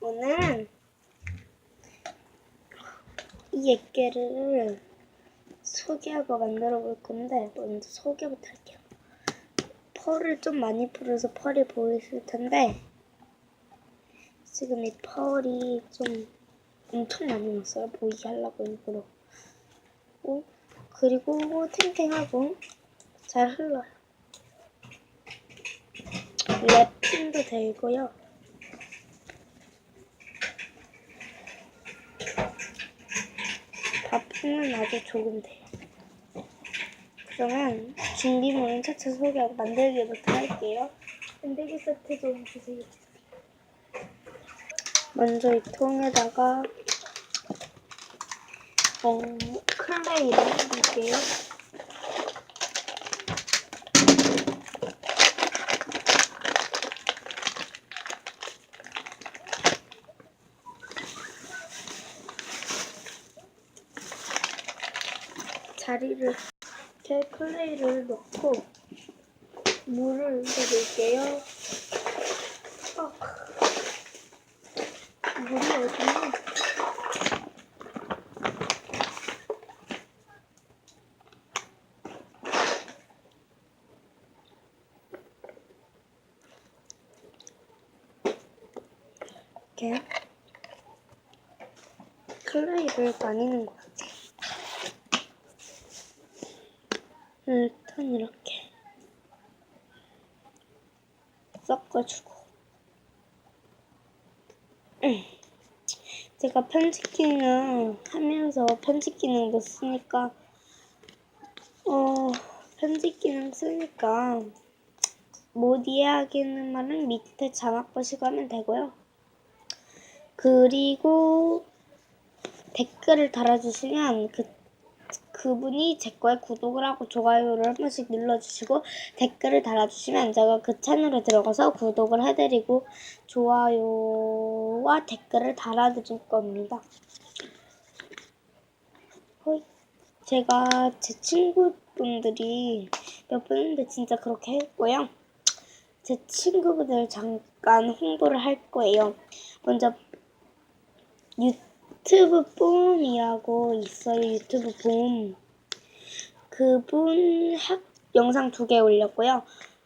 오늘은 이 액계를 소개하고 만들어 볼 건데 먼저 소개부터 할게요. 펄을 좀 많이 풀어서 펄이 보이실 텐데 지금 이 펄이 좀 엄청 많이 났어요. 보이게 하려고 일부러. 어? 그리고 탱탱하고 잘 흘러요. 랩핑도 되고요. 바풍은 아주 조금 돼요. 그러면 준비물은 차차 소개하고 만들기부터 할게요. 만들기 세트 좀 주세요. 먼저 이 통에다가 어, 클레이를 넣을게요. 자리를 이렇게 클레이를 넣고 물을 넣을게요. 아, 물이 어디니? 이렇게 클레이를 많이 것같아요. 일단 이렇게 섞어주고 음. 제가 편집 기능 하면서 편집 기능도 쓰니까 어 편집 기능 쓰니까 못 이해하겠는 말은 밑에 자막 보시고 하면 되고요. 그리고 댓글을 달아주시면 그 그분이 제 거에 구독을 하고 좋아요를 한 번씩 눌러주시고 댓글을 달아주시면 제가 그 채널에 들어가서 구독을 해드리고 좋아요와 댓글을 달아드릴 겁니다. 제가 제 친구분들이 몇 분인데 진짜 그렇게 했고요. 제 친구분들 잠깐 홍보를 할 거예요. 먼저 유 튜브 뿜이라고 있어요. 유튜브 뿜. 그분 학 영상 두 개 올렸고요.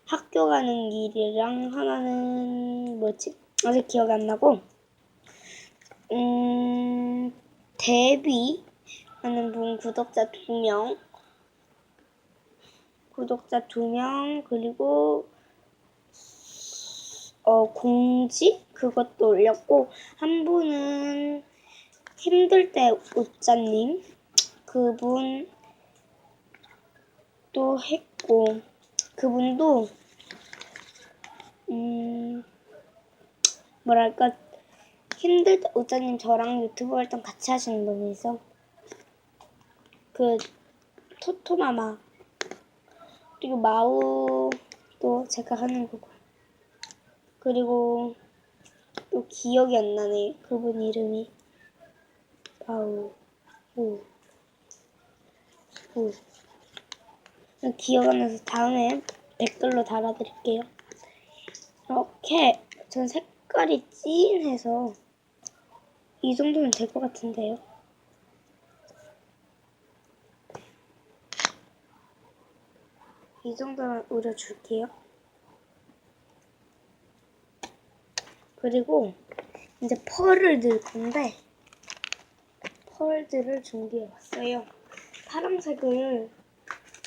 학교 가는 길이랑 하나는 뭐지? 아직 기억이 안 나고. 음, 데뷔 하는 분 구독자 두 명. 구독자 두 명, 그리고 어, 공지? 그것도 올렸고, 한 분은 힘들 때 웃자님, 그분 또 했고, 그분도, 음, 뭐랄까, 힘들 때 웃자님 저랑 유튜브 활동 같이 하시는 분이서, 그, 토토마마, 그리고 마우도 제가 하는 거고. 그리고 또 기억이 안 나네. 그분 이름이. 바우, 우, 우. 기억 안 나서 다음에 댓글로 달아드릴게요. 이렇게 전 색깔이 진해서 이 정도면 될 것 같은데요. 이 정도만 우려줄게요. 그리고 이제 펄을 넣을 건데 펄들을 준비해 왔어요. 파란색을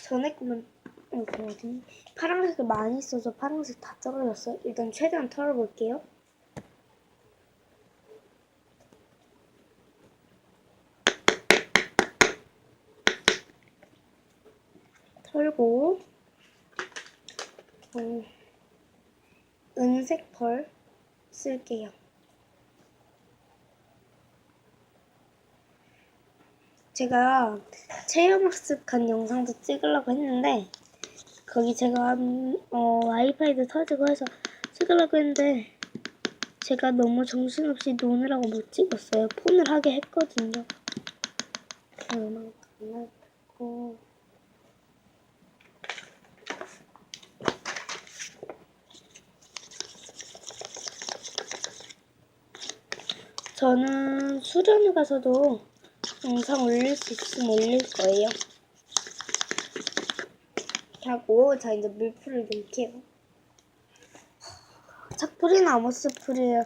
전에 거면 어, 그 파란색을 많이 써서 파란색 다 떨어졌어요. 일단 최대한 털어볼게요. 털고 어, 은색 펄 쓸게요. 제가 체험학습한 영상도 찍으려고 했는데 거기 제가 음, 어, 와이파이도 터지고 해서 찍으려고 했는데 제가 너무 정신없이 노느라고 못 찍었어요. 폰을 하게 했거든요. 저는 수련회 가서도 영상 올릴 수 있으면 올릴 거예요. 하고 자 이제 물풀을 넣을게요. 착풀이나 아모스풀이나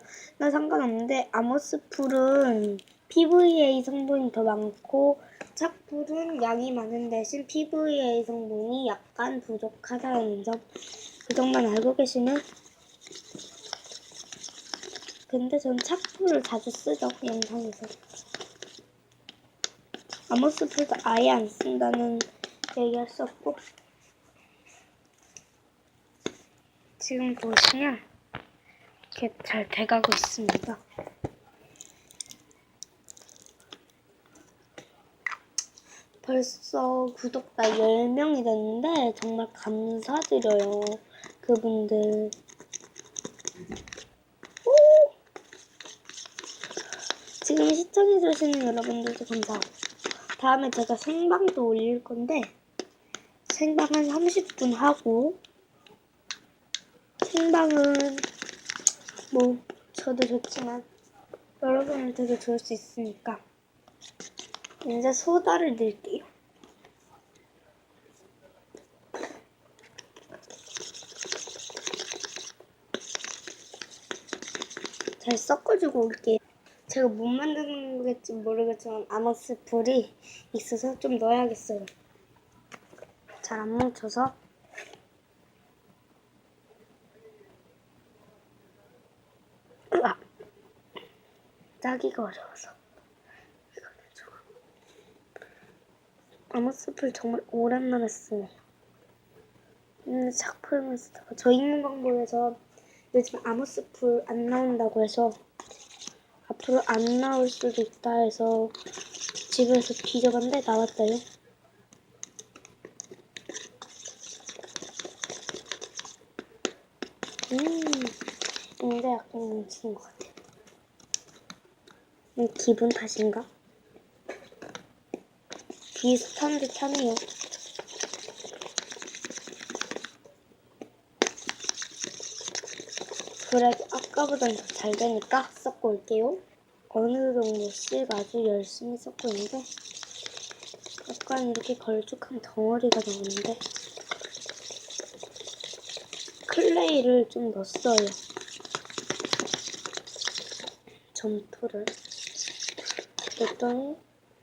상관없는데 아모스풀은 PVA 성분이 더 많고 착풀은 양이 많은 대신 PVA 성분이 약간 부족하다는 점 그 점만 알고 계시면 근데 전 착풀을 자주 쓰죠 영상에서 아모스풀도 아예 안 쓴다는 얘기했었고 지금 보시면 이렇게 잘 돼가고 있습니다. 벌써 구독자 10명이 됐는데 정말 감사드려요. 그분들. 오! 지금 시청해주시는 여러분들도 감사하고. 다 음에 제가 생방도 올릴 건데, 생방 한 30분 하고, 생방은 뭐 저도 좋지만 여러분을 되게 좋을 수 있으니까 이제 소다를 넣을게요. 잘 섞어주고 올게요. 제가 못 만드는 거겠지 모르겠지만 아머스풀이 있어서 좀 넣어야겠어요. 잘 안 뭉쳐서. 으악! 짜기가 어려워서. 조금. 아모스풀 정말 오랜만에 쓰네요 음, 쓰다가 저 읽는 방법에서 요즘 아모스풀 안 나온다고 해서 앞으로 안 나올 수도 있다 해서 집에서 뒤져봤는데 나왔어요 음 근데 약간 뭉치는 것 같아요. 음, 기분 탓인가? 비슷한 듯 하네요. 그래도 아까보단 더 잘 되니까 섞고 올게요. 어느 정도씩 아주 열심히 섞고 있는데 약간 이렇게 걸쭉한 덩어리가 나오는데 클레이를 좀 넣었어요. 점토를 넣었더니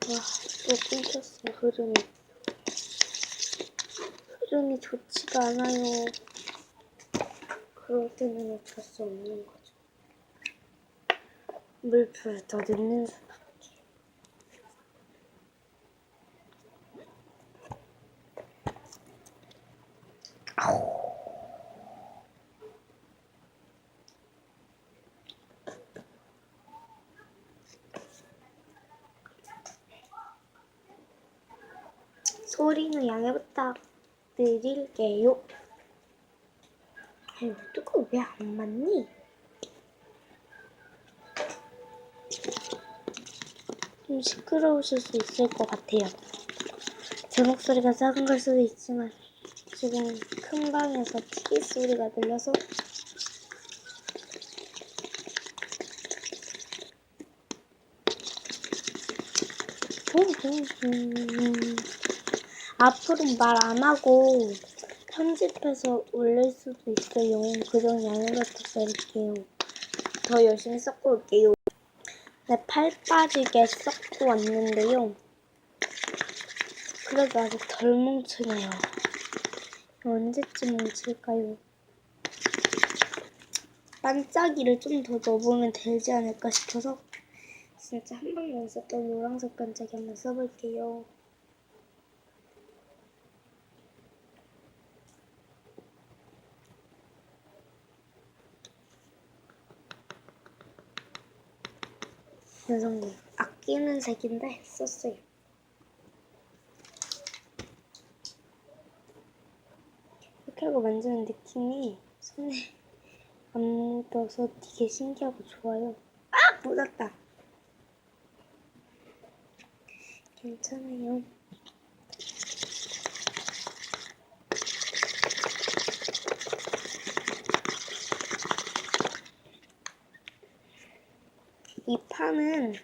와또 끊겼어 흐름이 흐름이 좋지가 않아요. 그럴 때는 어쩔 수 없는 거죠. 물풀 더 넣는 순간 소리는 양해 부탁드릴게요. 아유, 누구 왜안 맞니? 좀 시끄러우실 수 있을 것 같아요. 제 목소리가 작은 걸 수도 있지만 지금 큰 방에서 TV 소리가 들려서 앞으로 말 안 하고 편집해서 올릴 수도 있어요. 그정 양해 부탁드릴게요. 더 열심히 섞고 올게요. 네, 팔 빠지게 섞고 왔는데요. 그래도 아직 덜 뭉치네요. 언제쯤 뭉칠까요? 반짝이를 좀 더 넣어보면 되지 않을까 싶어서 진짜 한 번도 안 썼던 노란색 반짝이 한번 써볼게요. 윤성님 아끼는 색인데 썼어요. 이렇게 하고 만지는 느낌이 손에 안 묻어서 되게 신기하고 좋아요. 아! 묻었다. 괜찮아요. 이 판은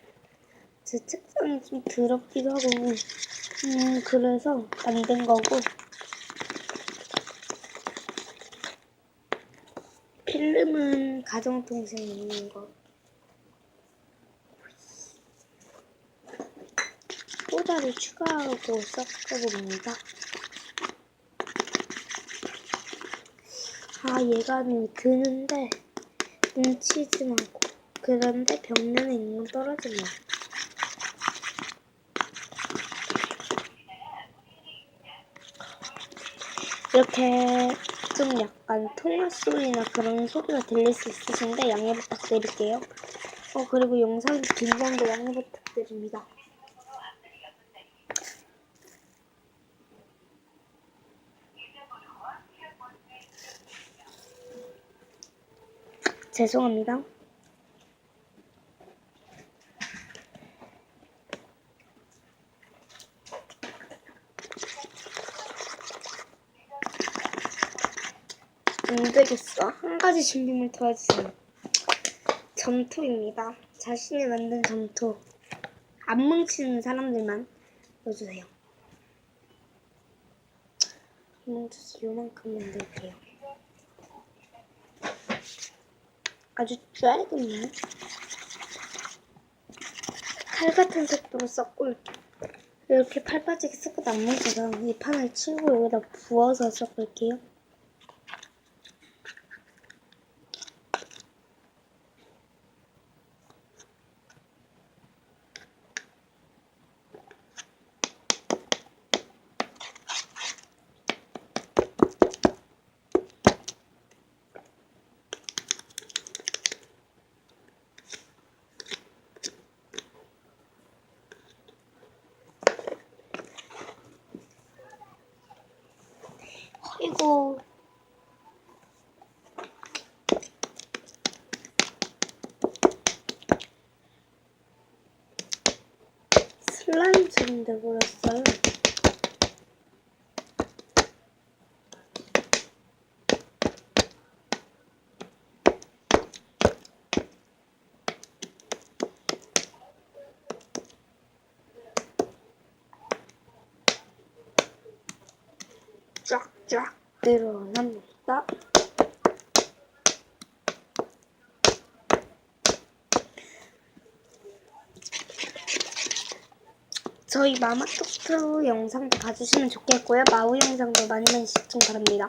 제 책상이 좀 더럽기도 하고, 음, 그래서 만든 거고, 필름은 가정통신에 있는 거. 소다를 추가하고 섞어봅니다. 아, 얘가 드는데 뭉치지 않고 그런데 벽면에 있는 건 떨어지네 이렇게 좀 약간 통화 소리나 그런 소리가 들릴 수 있으신데 양해 부탁드릴게요. 어 그리고 영상이 긴 점도 양해 부탁드립니다. 죄송합니다. 안 되겠어. 한 가지 준비물 도와주세요. 점토입니다. 자신이 만든 점토. 안 뭉치는 사람들만 넣어주세요. 안 뭉쳐서 요만큼 만들게요. 아주 짧은요. 칼 같은 속도로 섞고 이렇게 팔 빠지게 섞어도 안 뭉쳐서 이 판을 치고 여기다 부어서 섞을게요. 아이고. 슬라임처럼 돼버렸어요. 쫙쫙 늘어납니다. 저희 마마톡트 영상도 봐주시면 좋겠고요. 마우 영상도 많이 많이 시청 바랍니다.